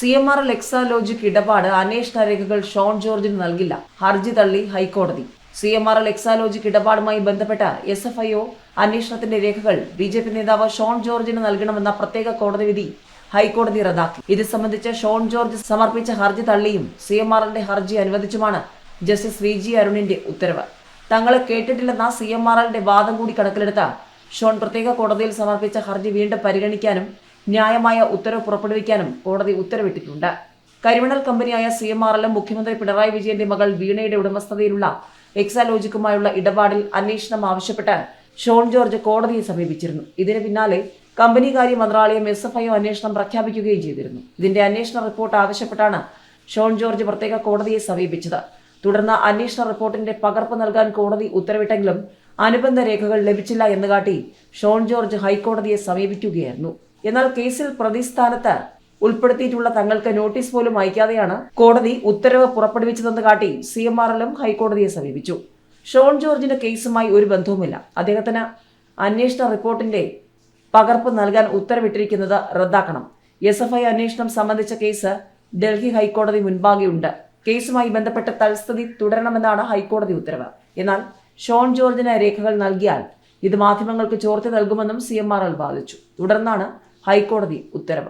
C M R ലെക്സാലോജിക് ഇടപാട് അന്വേഷണ രേഖകൾ ഷോൺ ജോർജിന് നൽകില്ല. ഹർജി തള്ളി ഹൈക്കോടതി. സി എം ആർ എക്സാലോജിക് ഇടപാടുമായി ബന്ധപ്പെട്ട എസ് എഫ് ഐ ഒ അന്വേഷണത്തിന്റെ രേഖകൾ ബി ജെ പി നേതാവ് ഷോൺ ജോർജിന് നൽകണമെന്ന പ്രത്യേക കോടതി വിധി ഹൈക്കോടതി റദ്ദാക്കി. ഇത് സംബന്ധിച്ച് ഷോൺ ജോർജ് സമർപ്പിച്ച ഹർജി തള്ളിയും സി എം ആറിന്റെ ഹർജി അനുവദിച്ചുമാണ് ജസ്റ്റിസ് വി ജി അരുണിന്റെ ഉത്തരവ്. തങ്ങളെ കേട്ടിട്ടില്ലെന്ന സി എം ആർ എല്ലിന്റെ വാദം കൂടി കണക്കിലെടുത്ത ഷോൺ പ്രത്യേക കോടതിയിൽ സമർപ്പിച്ച ഹർജി വീണ്ടും പരിഗണിക്കാനും ന്യായമായ ഉത്തരവ് പുറപ്പെടുവിക്കാനും കോടതി ഉത്തരവിട്ടിട്ടുണ്ട്. കരിമണൽ കമ്പനിയായ സി എം ആർ എല്ലും മുഖ്യമന്ത്രി പിണറായി വിജയന്റെ മകൾ വീണയുടെ ഉടമസ്ഥതയിലുള്ള എക്സാലോജിക്കുമായുള്ള ഇടപാടിൽ അന്വേഷണം ആവശ്യപ്പെട്ട് ഷോൺ ജോർജ് കോടതിയെ സമീപിച്ചിരുന്നു. ഇതിന് പിന്നാലെ കമ്പനികാര്യ മന്ത്രാലയം എസ് എഫ് ഐ അന്വേഷണം പ്രഖ്യാപിക്കുകയും ചെയ്തിരുന്നു. ഇതിന്റെ അന്വേഷണ റിപ്പോർട്ട് ആവശ്യപ്പെട്ടാണ് ഷോൺ ജോർജ് പ്രത്യേക കോടതിയെ സമീപിച്ചത്. തുടർന്ന് അന്വേഷണ റിപ്പോർട്ടിന്റെ പകർപ്പ് നൽകാൻ കോടതി ഉത്തരവിട്ടെങ്കിലും അനുബന്ധ രേഖകൾ ലഭിച്ചില്ല എന്ന് കാട്ടി ഷോൺ ജോർജ് ഹൈക്കോടതിയെ സമീപിക്കുകയായിരുന്നു. എന്നാൽ കേസിൽ പ്രതിസ്ഥാനത്ത് ഉൾപ്പെടുത്തിയിട്ടുള്ള തങ്ങൾക്ക് നോട്ടീസ് പോലും അയക്കാതെയാണ് കോടതി ഉത്തരവ് പുറപ്പെടുവിച്ചതെന്ന് കാട്ടി സി എം ആർ എല്ലും ഹൈക്കോടതിയെ സമീപിച്ചു. ഷോൺ ജോർജിന്റെ കേസുമായി ഒരു ബന്ധവുമില്ല. അദ്ദേഹത്തിന് അന്വേഷണ റിപ്പോർട്ടിന്റെ പകർപ്പ് നൽകാൻ ഉത്തരവിട്ടിരിക്കുന്നത് റദ്ദാക്കണം. എസ് എഫ് ഐ അന്വേഷണം സംബന്ധിച്ച കേസ് ഡൽഹി ഹൈക്കോടതി മുൻപാകെയുണ്ട്. കേസുമായി ബന്ധപ്പെട്ട തൽസ്ഥിതി തുടരണമെന്നാണ് ഹൈക്കോടതി ഉത്തരവ്. എന്നാൽ ഷോൺ ജോർജിന് രേഖകൾ നൽകിയാൽ ഇത് മാധ്യമങ്ങൾക്ക് ചോർത്തി നൽകുമെന്നും സി എം ആർ എൽ വാദിച്ചു. തുടർന്നാണ് ഹൈക്കോടതി ഉത്തരവ്.